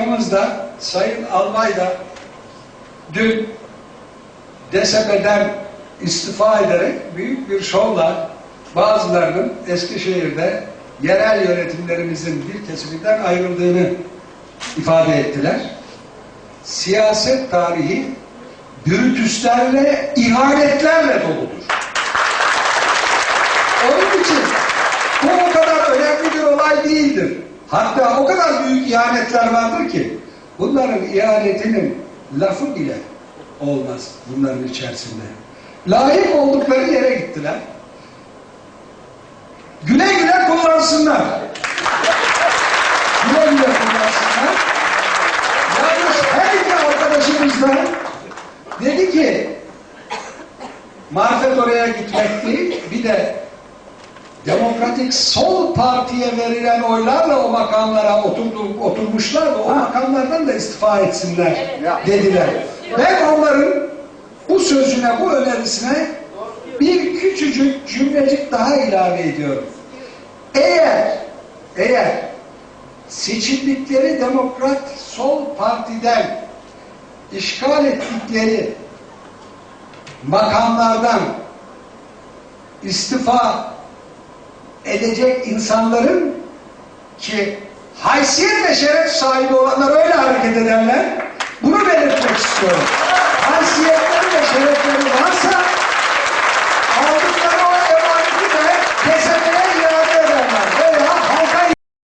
Aramızda Sayın Albay da dün DSP'den istifa ederek büyük bir şovla bazılarının Eskişehir'de yerel yönetimlerimizin bir kesiminden ayrıldığını ifade ettiler. Siyaset tarihi bürütüslerle, ihanetlerle doludur. Onun için bu o kadar önemli bir olay değildir. Hatta o kadar büyük ihanetler vardır ki bunların ihanetinin lafı bile olmaz bunların içerisinde. Layık oldukları yere gittiler. Güle güle kullansınlar. Güle güle kullansınlar. Yalnız her iki arkadaşımız da dedi ki marifet oraya gitmek değil bir de Demokratik Sol Parti'ye verilen oylarla o makamlara oturdu, oturmuşlar ve o makamlardan da istifa etsinler dediler. Ben onların bu sözüne, bu önerisine bir küçücük cümlecik daha ilave ediyorum. Eğer, eğer seçildikleri Demokrat Sol Parti'den işgal ettikleri makamlardan istifa edecek insanların ki haysiyet ve şeref sahibi olanlar öyle hareket ederler. Bunu belirtmek istiyorum.